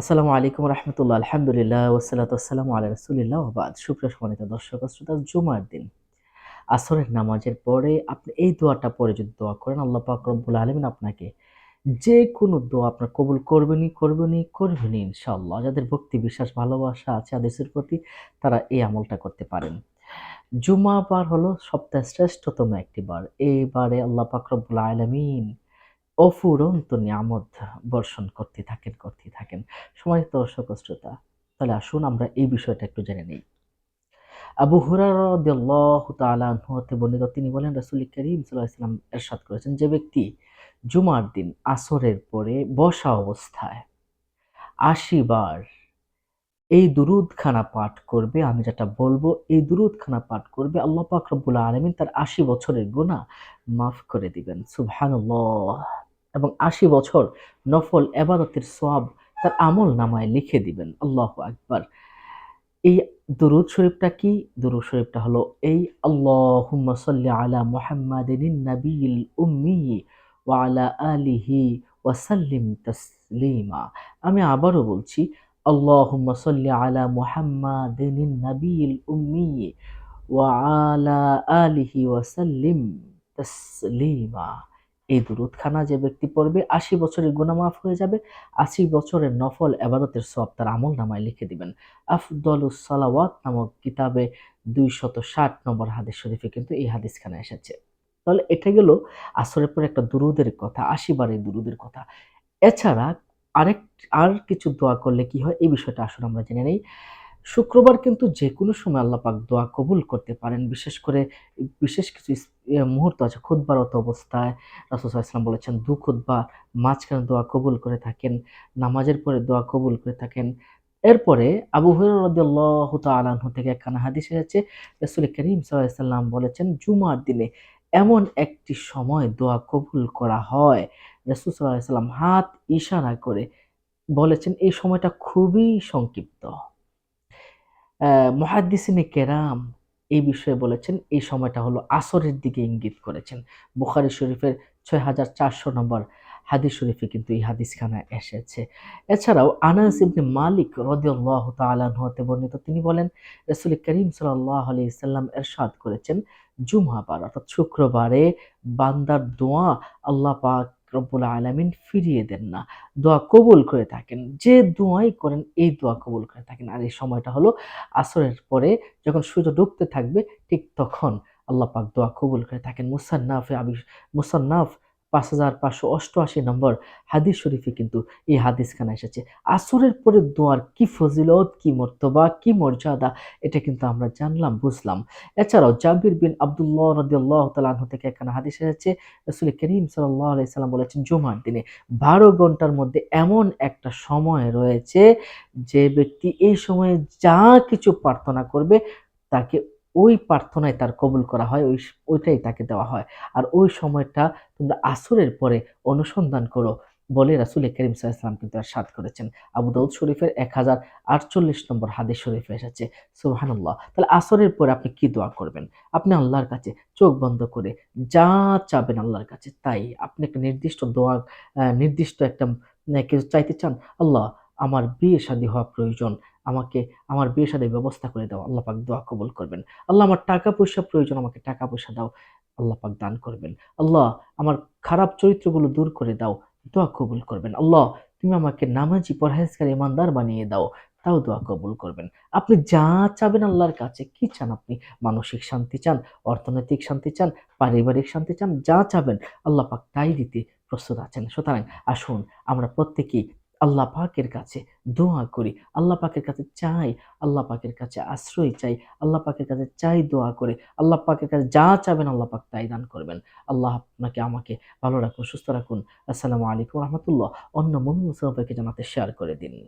আসসালামু আলাইকুম রহমতুল্লাহ, আলহামদুলিল্লাহ ওসালাত আসসালামু আল্লাহ রসুলিল্লাহ বাদ। সুপ্রিয় সম্মানিত দর্শক, শ্রোতা, জুমার দিন। আসরের নামাজের পরে আপনি এই দোয়াটা পরে যদি দোয়া করেন, আল্লাহ পাক রব্বুল আলমিন আপনাকে যে কোনো দোয়া আপনার কবুল করবেনই করবেনই করবেনই ইনশাআল্লাহ। যাদের ভক্তি, বিশ্বাস, ভালোবাসা আছে আদেশের প্রতি, তারা এই আমলটা করতে পারেন। জুমা বার হলো সপ্তাহের শ্রেষ্ঠতম একটি বার। এই বারে আল্লাহ পাক রব্বুল আলমিন অফুরন্ত নিয়ামত বর্ষণ করতে থাকেন করতে থাকেন। সময় ও শ্রোতা। তাহলে আসুন আমরা এই বিষয়টা একটু জেনে নিই। আবু হুরারতে বর্ণিত তিনি বলেন, রসুল করিম সাল্লাম এরশাদ করেছেন যে ব্যক্তি জুমার দিন আসরের পরে বসা অবস্থায় আশি বার এই দুরুদখানা পাঠ করবে, আমি যেটা বলব, এই দুরুদখানা পাঠ করবে আল্লাহ পাক রব্বুল আলমিন তার আশি বছরের গুণা মাফ করে দিবেন। সুবহানাল্লাহ। এবং আশি বছর নফল এবাদতের সব তার আমল নামায় লিখে দিবেন। আল্লাহ আকবার। এই দুরুদ শরীফটা কি? দুরুদ শরীফটা হলো, এই আল্লাহুম্মা সাল্লি আলা মুহাম্মাদিন নাবিয়িল উম্মি ওয়া আলা আলিহি ওয়া সাল্লিম তাসলিমা। আমি আবারও বলছি, আল্লাহুম্মা সাল্লি আলা মুহাম্মাদিন নাবিয়িল উম্মি ওয়া আলা আলিহি ওয়া সাল্লিম তাসলিমা। এই দুরুদখানা যে ব্যক্তি পড়বে, আশি বছরের গুনামাফ হয়ে যাবে, আশি বছরের নফল আবাদতের সব তার আমল নামায় লিখে দিবেন। আফদলুস সালাওয়াত নামক কিতাবে দুইশত ষাট নম্বর হাদিস শরীফে কিন্তু এই হাদিসখানা এসেছে। তাহলে এটা গেল আসরের পরে একটা দুরুদের কথা, আশি এই দুরুদের কথা। এছাড়া আরেক, আর কিছু দোয়া করলে কি হয়? এই বিষয়টা আসলে আমরা জেনে নেই। শুক্রবার কিন্তু যে কোনো সময় আল্লাহ পাক দোয়া কবুল করতে পারেন। বিশেষ করে, বিশেষ কিছু মুহূর্ত আছে খুদ্বারত অবস্থায় রাসুসাহ ইসলাম বলেছেন, দু খুদ্া মাঝখানে দোয়া কবুল করে থাকেন, নামাজের পরে দোয়া কবুল করে থাকেন। এরপরে আবু হরদ্দাহ থেকে একখানা হাদিস এসেছে। রসুল করিম সাল্লাম বলেছেন, জুমার দিনে এমন একটি সময় দোয়া কবুল করা হয়। রসুল সাল্লাহ সাল্লাম হাত ইশারা করে বলেছেন, এই সময়টা খুবই সংক্ষিপ্ত। মহাদ্দিসিনে কেরাম এই বিষয়ে বলেছেন, এই সময়টা হলো আসরের দিকে ইঙ্গিত করেছেন। বুখারি শরীফের ছয় হাজার চারশো নম্বর হাদিস শরীফে কিন্তু এই হাদিসখানা এসেছে। এছাড়াও আনাস ইবনে মালিক রদিয়াল্লাহ তালাহতে বর্ণিত, তিনি বলেন, রসুল করিম সাল্লাহ আলি সাল্লাম এরশাদ করেছেন জুমাবার অর্থাৎ শুক্রবারে বান্দার দোয়া আল্লাহ পাক রব্বুল আলমিন ফিরিয়ে দেন না। দোয়া কবুল করে থাকেন। যে দোয়াই করেন, এই দোয়া কবুল করে থাকেন। আর এই সময়টা হলো আসরের পরে যখন সূর্য ডুবতে থাকবে, ঠিক তখন আল্লাহ পাক দোয়া কবুল করে থাকেন। মুসান্নাফে আবি মুসান্নাফ পাঁচ হাজার পাঁচশো অষ্টআশি নম্বর হাদিস শরীফে কিন্তু এই হাদিসখানা এসেছে। আসরের পরে দোয়ার কি ফজিলত, কি মর্তবা, কি মর্যাদা, এটা কিন্তু আমরা জানলাম, বুঝলাম। এছাড়াও জাবির বিন আবদুল্লাহ রদিয়াল্লাহ তালাহ থেকে এখানে হাদিস এসেছে, রসুল করিম সাল্লাহ বলেছেন, জুমার দিনে বারো ঘণ্টার মধ্যে এমন একটা সময় রয়েছে যে ব্যক্তি এই সময়ে যা কিছু প্রার্থনা করবে তাকে ওই প্রার্থনায় তার কবুল করা হয়, ওই ওইটাই তাকে দেওয়া হয়। আর ওই সময়টা তোমরা আসরের পরে অনুসন্ধান করো বলে রাসুল করিম সাল্লাম কিন্তু আর সাদ করেছেন। আবু দাউদ শরীফের এক হাজার আটচল্লিশ নম্বর হাদিস শরীফে এসেছে সুহানুল্লাহ তাহলে আসরের পরে আপনি কি দোয়া করবেন? আপনি আল্লাহর কাছে চোখ বন্ধ করে যা চাবেন আল্লাহর কাছে তাই। আপনি একটা নির্দিষ্ট দোয়া নির্দিষ্ট একটা কিছু চাইতে চান, আল্লাহ, আমার বিয়ে শাদী হওয়া প্রয়োজন। আমাকে আমার বিয়ে সাথে ব্যবস্থা করে দাও, আল্লাহ পাক দোয়া কবুল করবেন। আল্লাহ আমার টাকা পয়সা প্রয়োজন, আমাকে টাকা পয়সা দাও, আল্লাহ পাক দান করবেন। আল্লাহ আমার খারাপ চরিত্রগুলো দূর করে দাও, দোয়া কবুল করবেন। আল্লাহ তুমি আমাকে নামাজি পরহেজকার ইমানদার বানিয়ে দাও, তাও দোয়া কবুল করবেন। আপনি যা চাবেন আল্লাহর কাছে, কি চান আপনি? মানসিক শান্তি চান, অর্থনৈতিক শান্তি চান, পারিবারিক শান্তি চান, যা চাবেন, আল্লাহ পাক তাই দিতে প্রস্তুত আছেন। সুতরাং আসুন, আমরা প্রত্যেকেই আল্লাহ পাকের কাছে দোয়া করি। আল্লাহ পাকের কাছে চাই, আল্লাহ পাকের কাছে আশ্রয় চাই, আল্লাহ পাকের কাছে চাই দোয়া করে। আল্লাহ পাকের কাছে যা চাবেন আল্লাহ পাক তাই দান করবেন। আল্লাহ আপনাকে, আমাকে ভালো রাখুন, সুস্থ রাখুন। আসসালামু আলাইকুম রহমতুল্লাহ। অন্য মমিন মুসলমানকে জানাতে শেয়ার করে দিন।